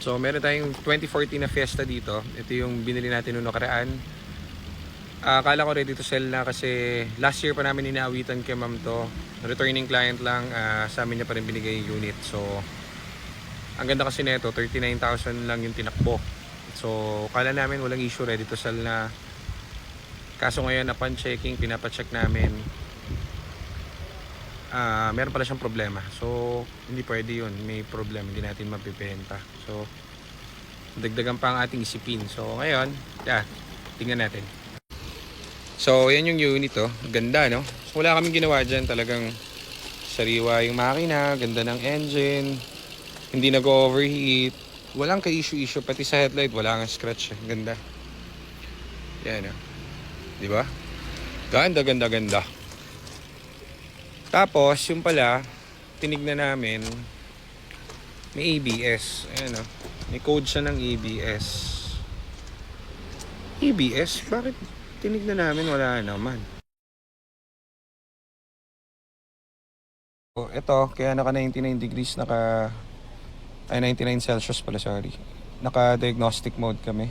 So, meron tayong 2014 na Fiesta dito. Ito yung binili natin noong nakaraan. Akala ko ready to sell na kasi last year pa namin inaawitan kay ma'am to. Returning client lang, ah, sa amin niya pa rin binigay yung unit. So, ang ganda kasi nito, 39,000 lang yung tinakbo. So, kala namin walang issue, ready to sell na. Kaso ngayon, upon checking, pinapacheck namin, ah meron pala siyang problema. So, hindi pwede yun. May problem, hindi natin mapipenta. So, dagdagan pa ang ating isipin. So, ngayon, yeah, tingnan natin. So, yan yung unit oh. Ganda, no? Wala kaming ginawa dyan. Talagang sariwa yung makina, ganda ng engine, hindi nag-overheat, walang ka-issue-issue, pati sa headlight, wala kang scratch. eh. Ganda. Yan, oh. Di ba? Ganda, ganda, ganda. Tapos, yung pala, tinignan namin, may ABS. Ayan, oh. May code siya ng ABS. ABS? Bakit tinignan namin wala naman? So, ito, kaya naka 99 degrees, naka ay 99 Celsius pala, sorry. Naka-diagnostic mode kami.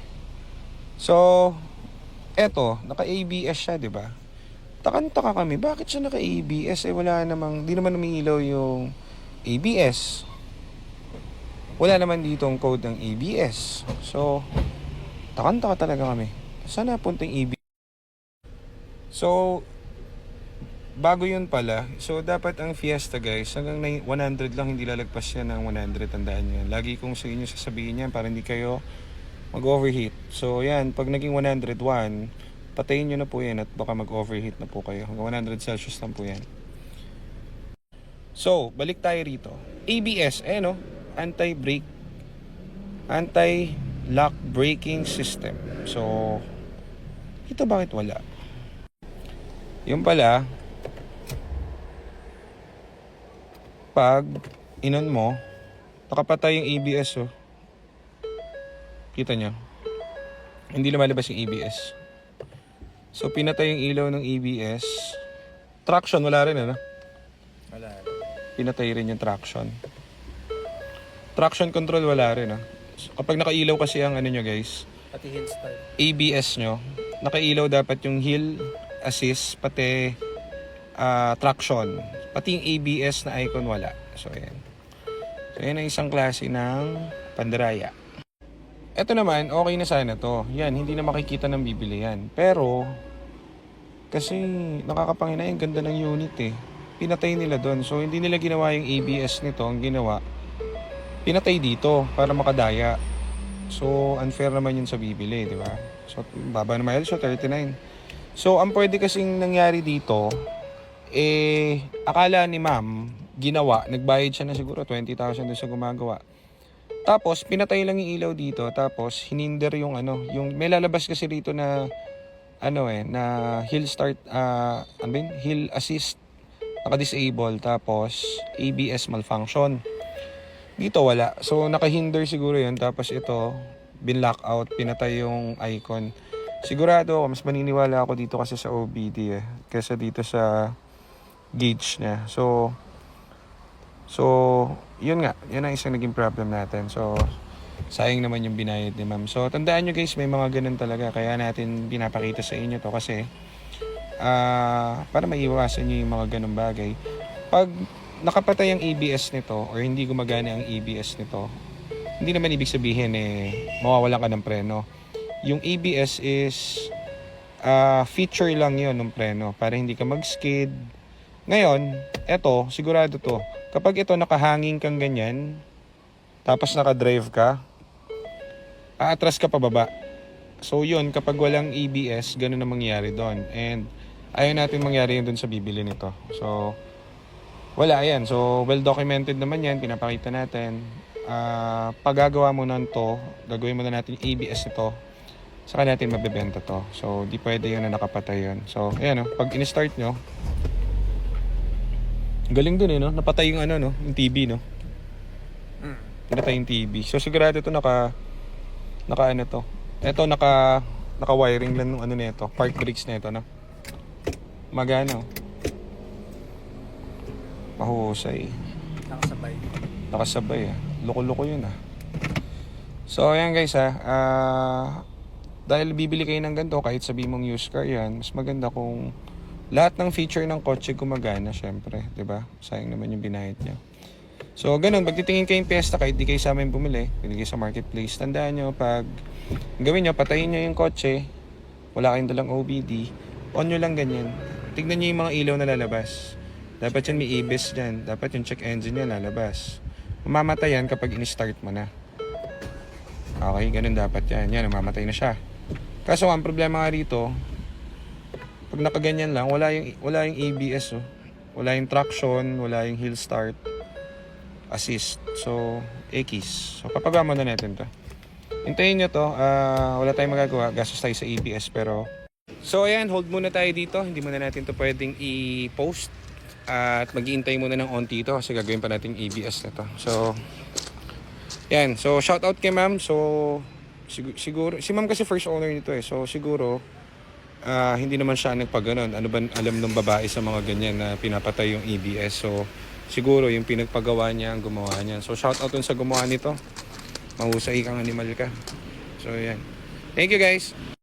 So, eto, naka-ABS siya, 'di ba? Takan-taka kami, bakit siya naka-ABS? Eh wala namang, di naman umiilaw yung ABS. Wala naman dito ang code ng ABS. So, takan-taka talaga kami. Saan napunta yung ABS? So, bago yun pala, so dapat ang Fiesta guys, hanggang nai- 100 lang, hindi lalagpas yan ng 100, tandaan nyo. Lagi kong sa inyo sasabihin yan para hindi kayo mag-overheat. So yan, pag naging 101, patayin nyo na po yan at baka mag-overheat na po kayo. Hanggang 100 Celsius lang po yan. So, balik tayo rito. ABS, eh no? Anti-brake, anti-lock braking system. So, ito bakit wala? Yung pala, pag inon mo, nakapatay yung ABS oh. Kita nyo? Hindi lumalabas yung ABS. So, pinatay yung ilaw ng ABS. Traction, wala rin ano? Wala. Pinatay rin yung traction. Traction control, wala rin ah. So, kapag nakailaw kasi ang ano nyo guys, Pati hill start. ABS nyo, nakailaw dapat yung hill assist, pati ah, traction. Pati yung ABS na icon wala. So, ayan. So, ayan ang isang klase ng pandaraya. Ito naman, okay na sana to. Yan, hindi na makikita ng bibili yan. Pero, kasi nakakapangina yung ganda ng unit eh. Pinatay nila doon. So, hindi nila ginawa yung ABS nito. Ang ginawa, pinatay dito para makadaya. So, unfair naman yun sa bibili, di ba? So, baba na miles, so 39. So, ang pwede kasing nangyari dito, eh, akala ni ma'am, ginawa, nagbayad siya na siguro 20,000 doon sa gumagawa. Tapos, pinatay lang yung ilaw dito, tapos, hininder yung ano, yung, may lalabas kasi dito na, ano eh, na hill start, ano ba yun? Hill assist, naka-disable, tapos, ABS malfunction. Dito wala. So nakahinder siguro 'yun tapos ito bin-lock out, pinatay yung icon. Sigurado ako mas maniniwala ako dito kasi sa OBD eh kaysa dito sa gauge niya. So So, yun nga, yun ang isang naging problem natin. So, sayang naman yung binayad ni ma'am. So, tandaan nyo guys, may mga ganun talaga. Kaya natin pinapakita sa inyo to kasi ah para maiwasan nyo yung mga ganun bagay. Pag nakapatay ang ABS nito or hindi gumagana ang ABS nito, hindi naman ibig sabihin eh mawawalan ka ng preno. Yung ABS is ah, feature lang yon ng preno para hindi ka mag-skid. Ngayon, eto, sigurado to. Kapag ito nakahanging kang ganyan, tapos naka-drive ka, aatras ka pababa. So yun, kapag walang ABS, ganun ang mangyayari doon. And ayaw natin mangyari yun doon sa bibili nito. So, wala yan. So, well documented naman yan. Pinapakita natin. Ah, paggagawa mo nun to, gagawin mo na natin ABS nito. Saka natin mabebenta to. So, di pwede yun na nakapatay yun. So, ayan o. Pag in-start nyo, galing dun eh, no? Napatay yung ano, no? Yung TV, no? Pinatay yung TV. So, sigurado to naka, naka ano to. Ito, naka, naka wiring lang ng ano nito. Park brakes na ito, no? Magana, oh. Mahusay. Nakasabay. Nakasabay ah. Loko-loko yun ah. So, ayan guys ha. Ah, dahil bibili kayo ng ganito, kahit sabi mong used car yan, mas maganda kung lahat ng feature ng kotse gumagana, syempre. 'di ba Sayang naman yung binayad niya. So, ganun. Pag titingin kayong piyesta, kahit di kayo sa amin bumili, pili kayo sa marketplace, tandaan nyo, pag gawin nyo, patayin nyo yung kotse, wala kayong dalang OBD, on nyo lang ganyan. Tignan nyo yung mga ilaw na lalabas. Dapat yan may ABS dyan. Dapat yung check engine yan lalabas. Mamamatay yan kapag in-start mo na. Okay, ganun dapat yan. Yan, mamamatay na siya. Kaso ang problema nga rito, pag nakaganyan lang, wala yung, wala yung ABS, oh. wala yung traction, wala yung hill start, assist. So, X. So, papagawa muna natin to. Hintayin nyo to. ah, wala tayong magagawa. Gastos tayo sa ABS pero... So, ayan. Hold muna tayo dito. Hindi muna natin to pwedeng i-post. At mag-iintay muna ng onti ito kasi gagawin pa natin ABS na to. So, yan. So, shout out kay ma'am. So, sig- siguro... Si ma'am kasi first owner nito eh. So, siguro... ah, hindi naman siya nagpaganon. Ano ba alam ng babae sa mga ganyan na pinapatay yung ABS. So, siguro yung pinagpagawa niya ang gumawa niya. So, shout out dun sa gumawa nito. Mahusay kang animal ka. So, yan. Thank you guys.